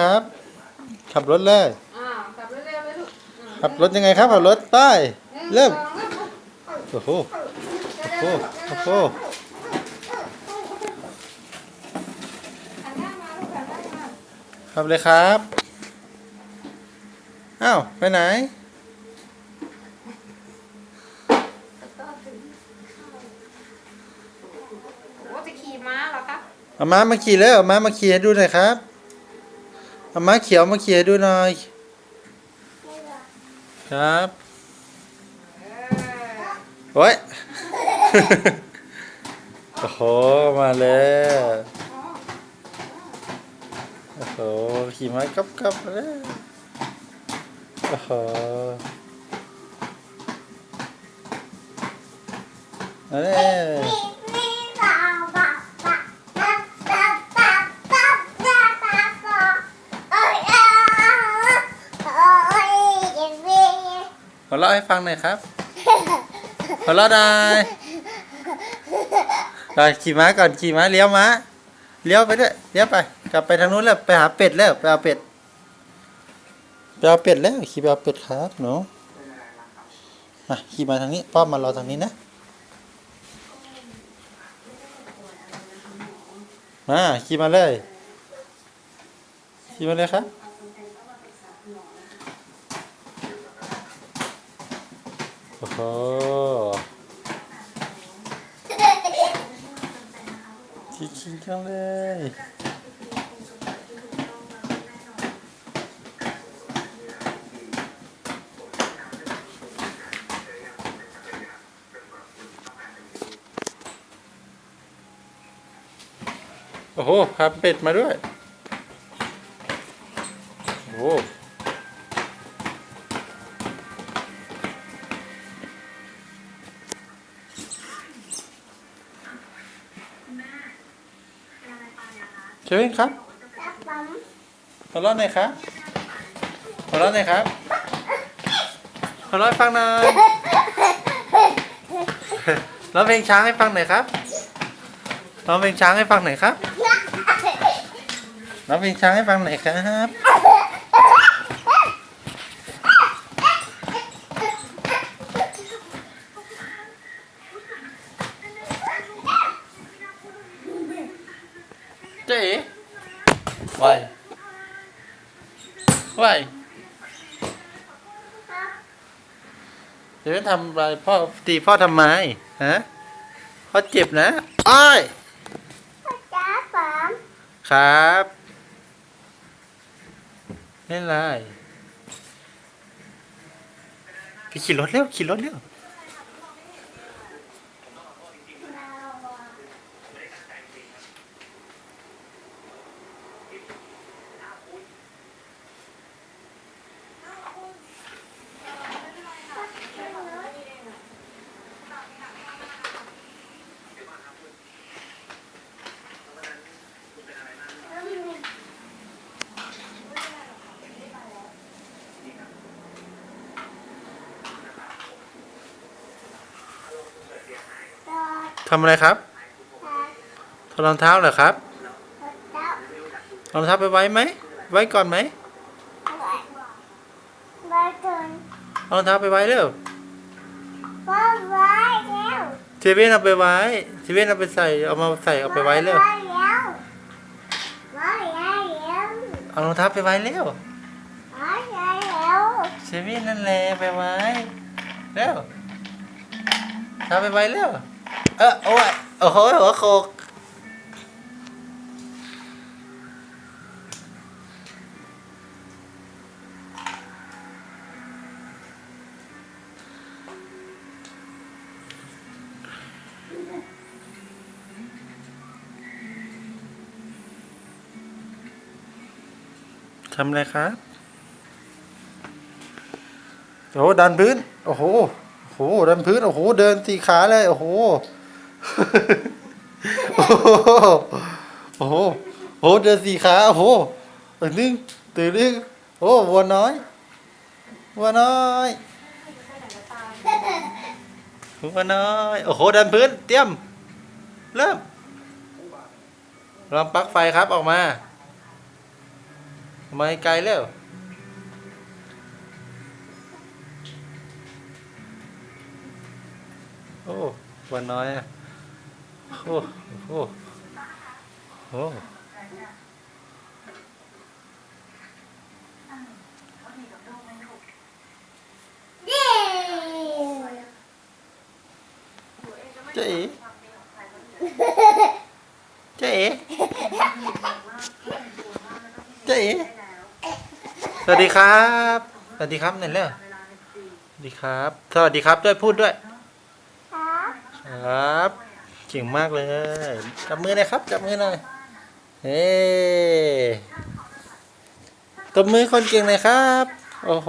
ครับ ขับรถเลยอ่าขับเร็วๆเลยลูกอ่าขับรถยังไงครับขับรถไปเริ่มหนึ่งสองโอ้โหเร็วโอ้ๆโหเร็วโอ้โหๆหันหน้ามาลูกหันหน้ามาขับเลยครับอ้าวไปไหน โอ้จะขี่ม้าเหรอครับ เอาม้ามาขี่แล้วเอาม้ามาขี่ให้ดูหน่อยครับ เอาม้าเขียวมาขี่ให้ดูหน่อย ครับโอ้ยโอ้โห มาแล้วโอ้โหขี่ม้ากับกับมาแล้วโอ้โหมาแล้ว เราะให้ฟังหน่อยครับ หัวเราะได้ไปขี่ม้าก่อนขี่ม้าเลี้ยวม้าเลี้ยวไปด้วยเลี้ยวไป กลับไปทางนู้นแล้วไปหาเป็ดแล้วไปเอาเป็ดไปเอาเป็ดแล้วขี่ไปเอาเป็ดครับหนูอะขี่มาทางนี้ป้อมมารอทางนี้นะมาขี่มาเลยขี่มาเลยครับ โอ้โหคิดคิดจังเลยโอ้โหพาเป็ดมาด้วย โอ้ เชวินครับหัวเราะหน่อยครับหัวเราะหน่อยครับหัวเราะฟังหน่อยร้องเพลงช้างให้ฟังหน่อยครับร้องเพลงช้างให้ฟังหน่อยครับร้องเพลงช้างให้ฟังหน่อยครับ เจ๊ไหวไหวเดี๋ยวทำอะไรพ่อตีพ่อทำไมฮะพ่อเจ็บนะอ้อยครับเล่นอะไรไปขี่รถเร็วขี่รถเร็ว ทำอะไรครับถอดรองเท้าเหรอครับรองเท้าไปไว้ไหม ไว้ก่อนไหมเอารองเท้าไปไว้เร็วเทเว่นเอาไปไว้เทเว่นเอาไปใส่ เอามาใส่เอาไปไว้เร็วเอารองเท้าไปไว้เร็วเซเว่นนั่นแหละไปไว้เร็วเท้าไปไว้เร็ว เออโอ้ยโอ้โหหัวโขกทำอะไรครับโอ้ดันพื้น โอ้โห โอ้โห ดันพื้น โอ้โห เดินสี่ขาเลย โอ้โห โอ้โห โอ้โห เดินสี่ขาโอ้โหตื่นนึงตื่นนึงโอ้วัวน้อย วัวน้อยวัวน้อย โอ้โห ดันพื้น เตรียม เริ่มลองปลั๊กไฟครับออกมามาไกลแล้วโอ้วันน้อยอะ โอ้โอ้โอ้เจ๊เอ๋จ๊เอ๋เจ๊เอ๋สวัสดีครับ สวัสดีครับเนี่ยเร็วสวัสดีครับ สวัสดีครับด้วยพูดด้วย ครับ เก่งมากเลย จับมือหน่อยครับ จับมือหน่อย เฮ้ตบมือคนเก่งหน่อยครับ โอ้โห